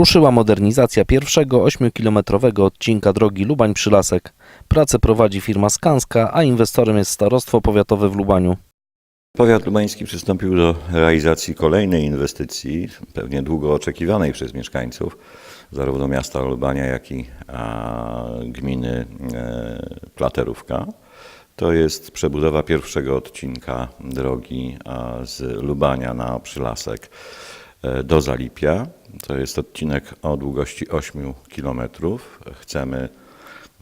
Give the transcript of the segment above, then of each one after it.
Ruszyła modernizacja pierwszego 8-kilometrowego odcinka drogi Lubań-Przylasek. Pracę prowadzi firma Skanska, a inwestorem jest Starostwo Powiatowe w Lubaniu. Powiat lubański przystąpił do realizacji kolejnej inwestycji, pewnie długo oczekiwanej przez mieszkańców, zarówno miasta Lubania, jak i gminy e, Platerówka. To jest przebudowa pierwszego odcinka drogi z Lubania na Przylasek do Zalipia. To jest odcinek o długości 8 km. Chcemy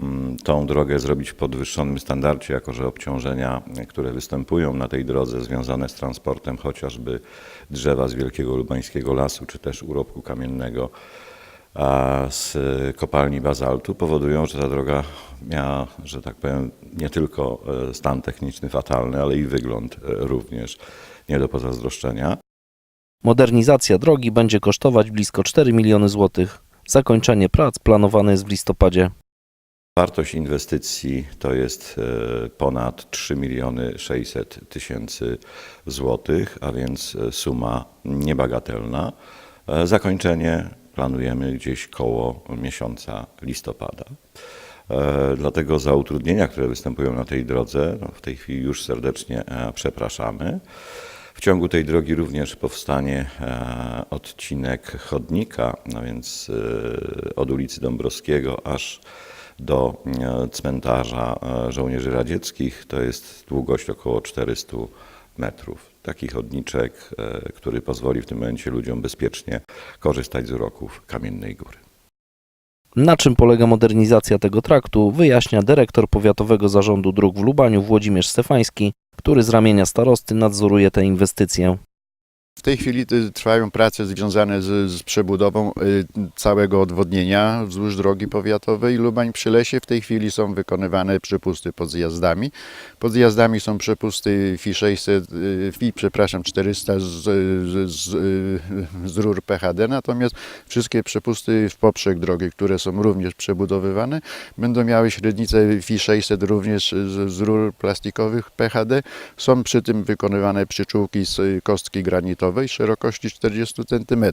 mm, tą drogę zrobić w podwyższonym standardzie, jako że obciążenia, które występują na tej drodze związane z transportem chociażby drzewa z Wielkiego Lubańskiego Lasu, czy też urobku kamiennego z kopalni bazaltu powodują, że ta droga miała, że tak powiem, nie tylko e, stan techniczny fatalny, ale i wygląd e, również nie do pozazdroszczenia. Modernizacja drogi będzie kosztować blisko 4 miliony złotych. Zakończenie prac planowane jest w listopadzie. Wartość inwestycji to jest e, ponad 3 miliony 600 tysięcy złotych, a więc e, suma niebagatelna. E, Zakończenie planujemy gdzieś koło miesiąca listopada. Dlatego za utrudnienia, które występują na tej drodze, no w tej chwili już serdecznie przepraszamy. W ciągu tej drogi również powstanie e, odcinek chodnika, no więc e, od ulicy Dąbrowskiego aż do e, cmentarza żołnierzy radzieckich. To jest długość około 400 metrów. Taki chodniczek, który pozwoli w tym momencie ludziom bezpiecznie korzystać z uroków Kamiennej Góry. Na czym polega modernizacja tego traktu, wyjaśnia dyrektor Powiatowego Zarządu Dróg w Lubaniu Włodzimierz Stefański, który z ramienia starosty nadzoruje tę inwestycję. W tej chwili y, trwają prace związane z, z przebudową y, całego odwodnienia wzdłuż drogi powiatowej Lubań-Przylesie. W tej chwili są wykonywane przepusty pod zjazdami. Pod zjazdami są przepusty FI 600, y, FI, przepraszam, 400 z, z, z, z rur PHD, natomiast wszystkie przepusty w poprzek drogi, które są również przebudowywane, będą miały średnicę FI 600 również z, z rur plastikowych PHD. Są przy tym wykonywane przyczółki z y, kostki granitowej szerokości 40 cm.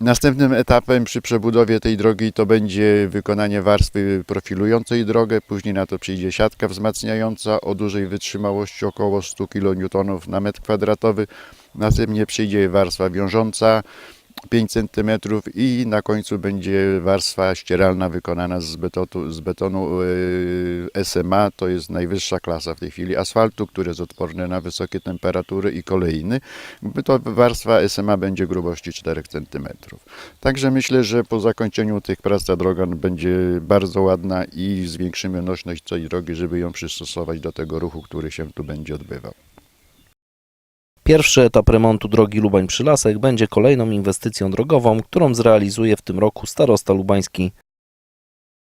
Następnym etapem przy przebudowie tej drogi to będzie wykonanie warstwy profilującej drogę, później na to przyjdzie siatka wzmacniająca o dużej wytrzymałości około 100 kN na metr kwadratowy. Następnie przyjdzie warstwa wiążąca 5 cm i na końcu będzie warstwa ścieralna wykonana z betonu, z betonu yy, SMA, to jest najwyższa klasa w tej chwili asfaltu, który jest odporny na wysokie temperatury i kolejny. To warstwa SMA będzie grubości 4 cm. Także myślę, że po zakończeniu tych prac ta droga będzie bardzo ładna i zwiększymy nośność tej drogi, żeby ją przystosować do tego ruchu, który się tu będzie odbywał. Pierwszy etap remontu drogi Lubań-Przylasek będzie kolejną inwestycją drogową, którą zrealizuje w tym roku starosta lubański.